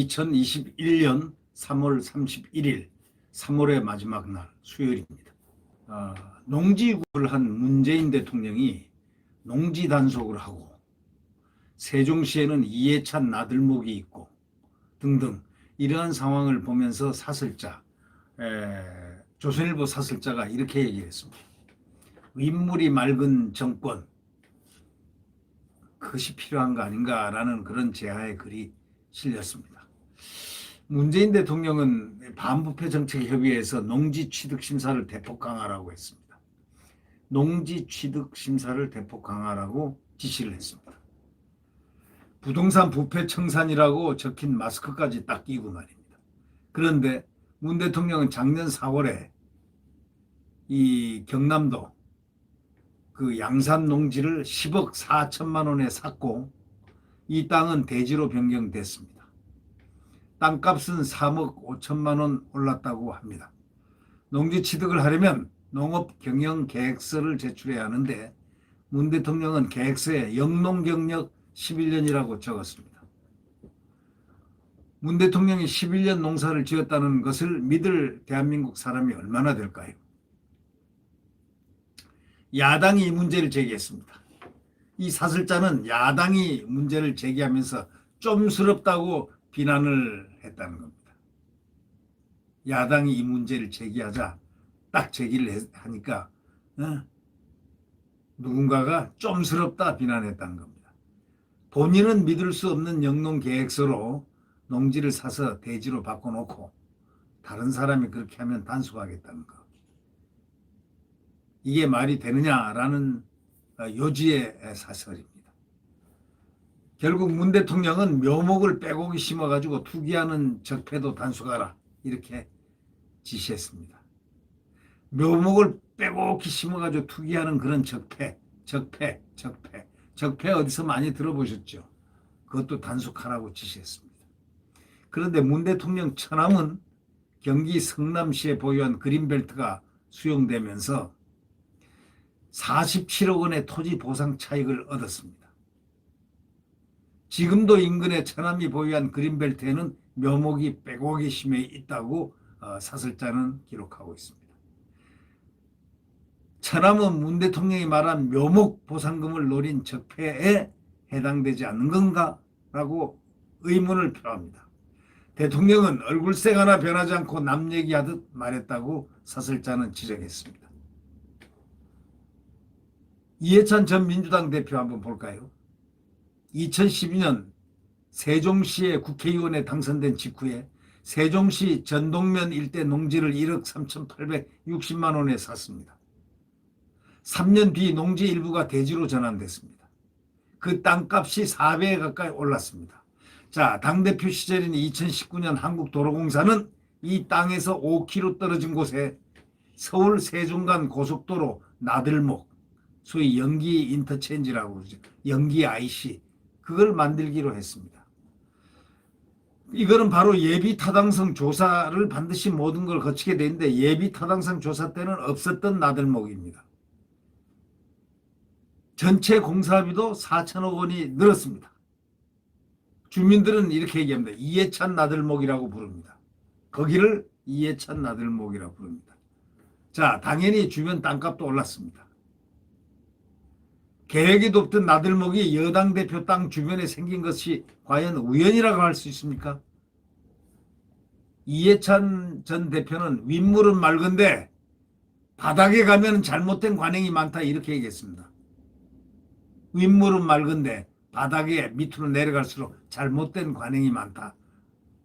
오늘은 2021년 3월 31일, 3월의 마지막 날, 수요일입니다. 아, 농지구를 한 문재인 대통령이 농지 단속을 하고, 세종시에는 이해찬 나들목이 있고, 등등, 이러한 상황을 보면서 사설자, 에, 조선일보 사설자가 이렇게 얘기를 했습니다. 윗물이 맑은 정권, 그것이 필요한 거 아닌가라는 그런 제하의 글이 실렸습니다. 문재인 대통령은 반부패 정책 협의회에서 농지 취득 심사를 대폭 강화라고 했습니다. 농지 취득 심사를 대폭 강화라고 지시를 했습니다. 부동산 부패 청산이라고 적힌 마스크까지 딱 끼고 말입니다. 그런데 문 대통령은 작년 4월에 이 경남도 그 양산 농지를 10억 4천만 원에 샀고 이 땅은 대지로 변경됐습니다. 땅값은 3억 5천만 원 올랐다고 합니다. 농지 취득을 하려면 농업 경영 계획서를 제출해야 하는데 문 대통령은 계획서에 영농 경력 11년이라고 적었습니다. 문 대통령이 11년 농사를 지었다는 것을 믿을 대한민국 사람이 얼마나 될까요? 야당이 이 문제를 제기했습니다. 이 사설자는 야당이 문제를 제기하면서 좀스럽다고 비난을 했다는 겁니다. 야당이 이 문제를 제기하자 딱 제기를 하니까 어? 누군가가 좀스럽다 비난했다는 겁니다. 본인은 믿을 수 없는 영농 계획서로 농지를 사서 대지로 바꿔놓고 다른 사람이 그렇게 하면 단속하겠다는 거. 이게 말이 되느냐라는 어, 요지의 사설입니다. 결국 문 대통령은 묘목을 빼곡히 심어가지고 투기하는 적폐도 단속하라 이렇게 지시했습니다. 묘목을 빼곡히 심어가지고 투기하는 그런 적폐, 적폐, 적폐, 적폐 어디서 많이 들어보셨죠? 그것도 단속하라고 지시했습니다. 그런데 문 대통령 처남은 경기 성남시에 보유한 그린벨트가 수용되면서 47억 원의 토지 보상 차익을 얻었습니다. 지금도 인근의 천암이 보유한 그린벨트에는 묘목이 빼곡히 심해 있다고 어, 사설자는 기록하고 있습니다. 천암은 문 대통령이 말한 묘목 보상금을 노린 적폐에 해당되지 않는 건가? 라고 의문을 표합니다. 대통령은 얼굴색 하나 변하지 않고 남 얘기하듯 말했다고 사설자는 지적했습니다. 이해찬 전 민주당 대표 한번 볼까요? 2012년 세종시의 국회의원에 당선된 직후에 세종시 전동면 일대 농지를 1억 3,860만 원에 샀습니다. 3년 뒤 농지 일부가 대지로 전환됐습니다. 그 땅값이 4배 가까이 올랐습니다. 자, 당대표 시절인 2019년 한국도로공사는 이 땅에서 5km 떨어진 곳에 서울 세종간 고속도로 나들목, 소위 연기 인터체인지라고 그러죠. 연기 IC. 그걸 만들기로 했습니다. 이거는 바로 예비 타당성 조사를 반드시 모든 걸 거치게 되는데 예비 타당성 조사 때는 없었던 나들목입니다. 전체 공사비도 4천억 원이 늘었습니다. 주민들은 이렇게 얘기합니다. 이해찬 나들목이라고 부릅니다. 거기를 이해찬 나들목이라고 부릅니다. 자, 당연히 주변 땅값도 올랐습니다. 계획에도 없던 나들목이 여당 대표 땅 주변에 생긴 것이 과연 우연이라고 할 수 있습니까? 이해찬 전 대표는 윗물은 맑은데 바닥에 가면 잘못된 관행이 많다 이렇게 얘기했습니다. 윗물은 맑은데 바닥에 밑으로 내려갈수록 잘못된 관행이 많다.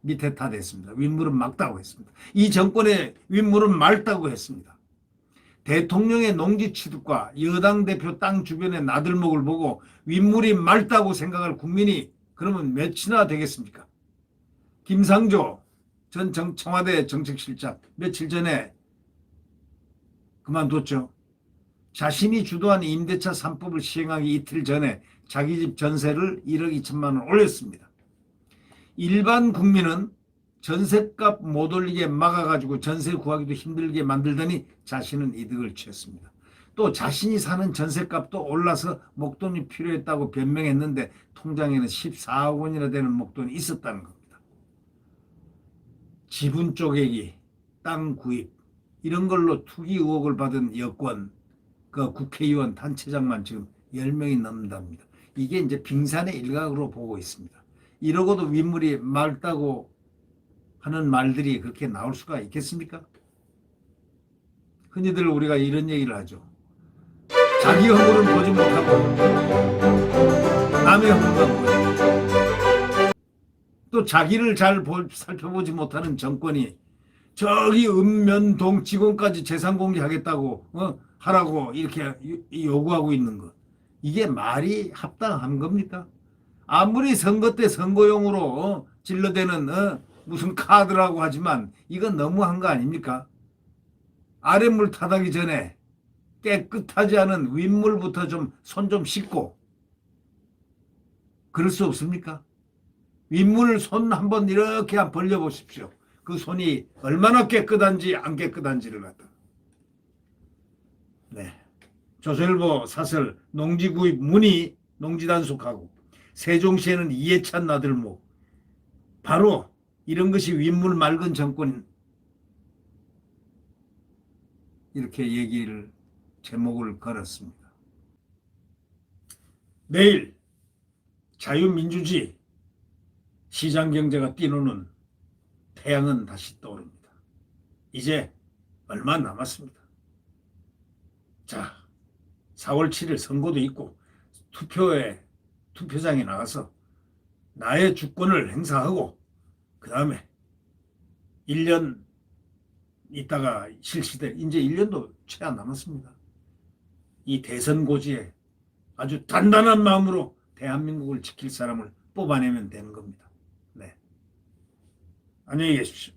밑에 타 됐습니다. 윗물은 맑다고 했습니다. 이 정권의 윗물은 맑다고 했습니다. 대통령의 농지 취득과 여당 대표 땅 주변의 나들목을 보고 윗물이 맑다고 생각할 국민이 그러면 몇이나 되겠습니까? 김상조 전 정, 청와대 정책실장 며칠 전에 그만뒀죠. 자신이 주도한 임대차 3법을 시행하기 이틀 전에 자기 집 전세를 1억 2천만 원 올렸습니다. 일반 국민은 전세값 못 올리게 막아가지고 전세 구하기도 힘들게 만들더니 자신은 이득을 취했습니다. 또 자신이 사는 전세값도 올라서 목돈이 필요했다고 변명했는데 통장에는 14억 원이나 되는 목돈이 있었다는 겁니다. 지분 쪼개기, 땅 구입 이런 걸로 투기 의혹을 받은 여권 그 국회의원 단체장만 지금 10명이 넘는답니다. 이게 이제 빙산의 일각으로 보고 있습니다. 이러고도 윗물이 맑다고 하는 말들이 그렇게 나올 수가 있겠습니까? 흔히들 우리가 이런 얘기를 하죠. 자기 허물은 보지 못하고 남의 허물만 보지. 또 자기를 잘 볼- 살펴보지 못하는 정권이 저기 읍면동 직원까지 재산 공개하겠다고 어? 하라고 이렇게 요- 요구하고 있는 것. 이게 말이 합당한 겁니까? 아무리 선거 때 선거용으로 어? 질러대는 어? 무슨 카드라고 하지만 이건 너무한 거 아닙니까? 아랫물 타다기 전에 깨끗하지 않은 윗물부터 좀 손좀 씻고 그럴 수 없습니까? 윗물 손 한번 이렇게 한번 벌려 보십시오. 그 손이 얼마나 깨끗한지 안 깨끗한지를 갖다. 네. 조선일보 사설 농지구입 문의 농지단속하고 세종시에는 이해찬 나들목 바로 이런 것이 윗물 맑은 정권 이렇게 얘기를 제목을 걸었습니다. 내일 자유민주주의 시장 경제가 뛰노는 태양은 다시 떠오릅니다. 이제 얼마 남았습니다. 자, 4월 7일 선거도 있고 투표에 투표장에 나가서 나의 주권을 행사하고 그 다음에 1년 있다가 실시될 이제 1년도 채 안 남았습니다. 이 대선 고지에 아주 단단한 마음으로 대한민국을 지킬 사람을 뽑아내면 되는 겁니다. 네. 안녕히 계십시오.